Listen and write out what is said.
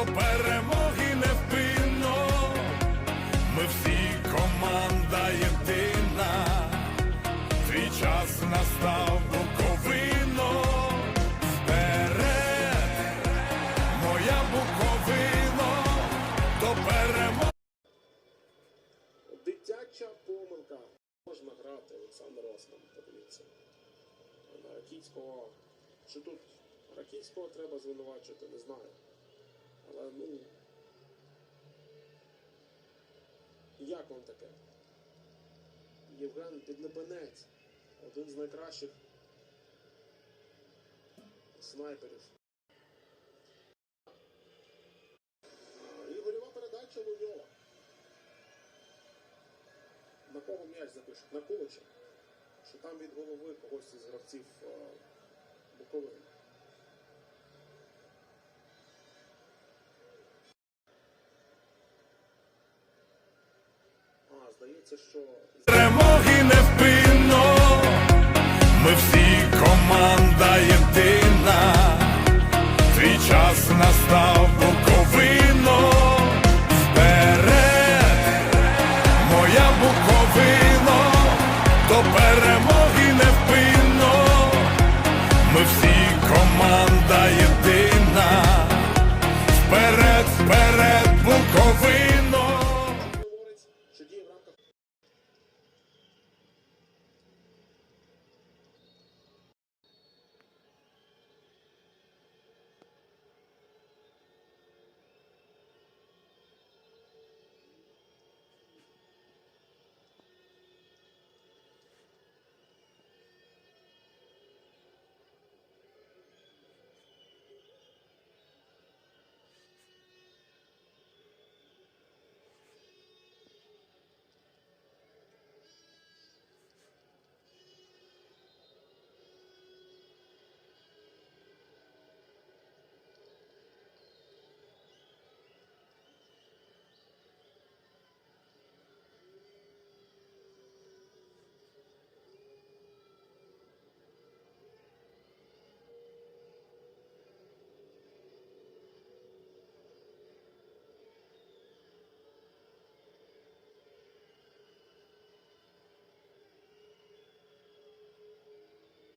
до перемоги невпинно, ми всі команда єдина, твій час настав Буковино, вперед, моя Буковино, до перемоги. Дитяча помилка. Можна грати Олександр Росман, подивіться. Кіцького, Чи тут Ракійського треба звинувачити, не знаю. Але ну. Як вам таке? Євген Підлебенець. Один з найкращих снайперів. А, І гольова передача Луньова. На кого м'яч запишуть? На Ковача. Що там від голови когось із гравців е, Буковини. здається, що перемоги невпинно. Ми всі команда єдина. Твій час настав Буковино. Вперед, моя Буковино, до перемоги невпинно. Ми всі команда єдина.